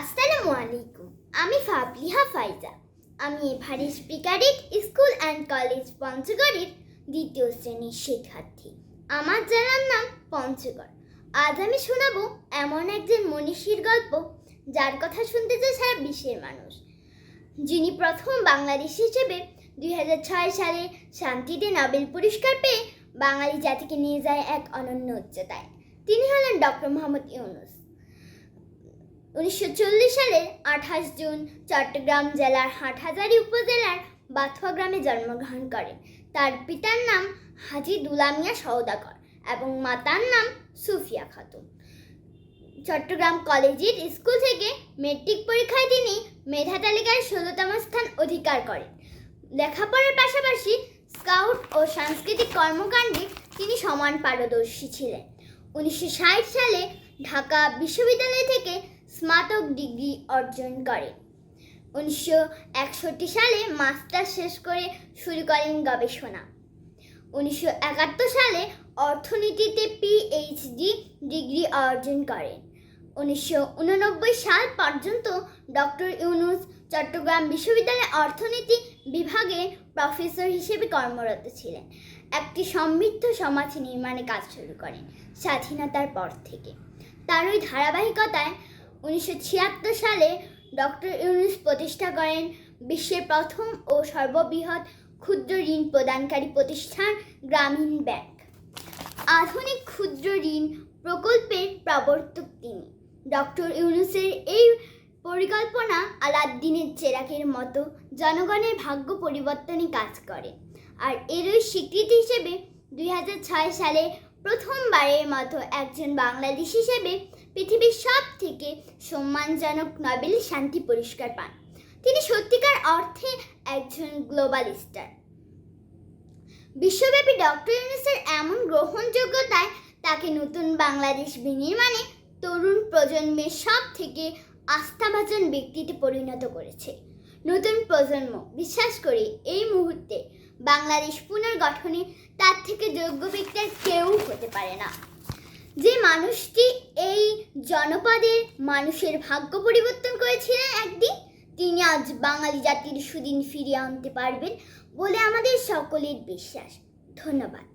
আসসালামু আলাইকুম, আমি ফাবলিহা ফাইজা। আমি এভারি স্পিকারিট স্কুল অ্যান্ড কলেজ পঞ্চগড়ের দ্বিতীয় শ্রেণির শিক্ষার্থী। আমার জানার নাম পঞ্চগড়। আজ আমি শোনাবো এমন একজন মনীষীর গল্প, যার কথা শুনতে চায় সারা বিশ্বের মানুষ। যিনি প্রথম বাংলাদেশ হিসেবে দুই হাজার ছয় সালে শান্তিতে নোবেল পুরস্কার পেয়ে বাঙালি জাতিকে নিয়ে যায় এক অনন্য উচ্চতায়। তিনি হলেন ডক্টর মোহাম্মদ ইউনুস। উনিশশো চল্লিশ সালের আঠাশ জুন চট্টগ্রাম জেলার হাটহাজারী উপজেলার বাথুয়া গ্রামে জন্মগ্রহণ করেন তার পিতার নাম হাজি দুলামিয়া সওদাগর এবং মাতার নাম সুফিয়া খাতুন। চট্টগ্রাম কলেজের স্কুল থেকে মেট্রিক পরীক্ষায় তিনি মেধা তালিকায় ষোলোতম স্থান অধিকার করেন। লেখাপড়ার পাশাপাশি স্কাউট ও সাংস্কৃতিক কর্মকাণ্ডে তিনি সমান পারদর্শী ছিলেন। উনিশশো ষাট সালে ঢাকা বিশ্ববিদ্যালয় থেকে স্নাতক ডিগ্রি অর্জন করেন উনিশশো একষট্টি সালে মাস্টার শেষ করে শুরু করেন গবেষণা। উনিশশো একাত্তর সালে অর্থনীতিতে পিএইচডি ডিগ্রি অর্জন করেন উনিশশো উননব্বই সাল পর্যন্ত ডক্টর ইউনুস চট্টগ্রাম বিশ্ববিদ্যালয়ের অর্থনীতি বিভাগে প্রফেসর হিসেবে কর্মরত ছিলেন। একটি সমৃদ্ধ সমাজ নির্মাণে কাজ শুরু করেন স্বাধীনতার পর থেকে। তার ওই ধারাবাহিকতায় উনিশশো ছিয়াত্তর সালে ডক্টর ইউনুস প্রতিষ্ঠা করেন। বিশ্বের প্রথম ও সর্ববৃহৎ ক্ষুদ্র ঋণ প্রদানকারী প্রতিষ্ঠান গ্রামীণ ব্যাংক। আধুনিক ক্ষুদ্র ঋণ প্রকল্পের প্রবর্তক তিনি। ডক্টর ইউনুসের এই পরিকল্পনা আলাদ্দিনের চেরাকের মতো জনগণের ভাগ্য পরিবর্তনে কাজ করে। আর এরই স্বীকৃতি হিসেবে দুই হাজার ছয় সালে প্রথমবারের মতো একজন বাংলাদেশ হিসেবে পৃথিবীর সব থেকে সম্মানজনক নোবেল শান্তি পুরস্কার পান। তিনি সত্যিকার অর্থে একজন গ্লোবাল স্টার বিশ্বব্যাপী ডক্টর ইউনুসের এমন গ্রহণযোগ্যতায় তাকে নতুন বাংলাদেশ বিনির্মাণে তরুণ প্রজন্মের সব থেকে আস্থাভাজন ব্যক্তিতে পরিণত করেছে। নতুন প্রজন্ম, বিশ্বাস করি, এই মুহূর্তে বাংলাদেশ পুনর্গঠনে তার থেকে যোগ্য ব্যক্তি কেউ হতে পারে না। যে মানুষটি এই জনপদের মানুষের ভাগ্য পরিবর্তন করেছিলেন একদিন, তিনি আজ বাঙালি জাতির সুদিন ফিরিয়ে আনতে পারবেন বলে আমাদের সকলের বিশ্বাস। ধন্যবাদ।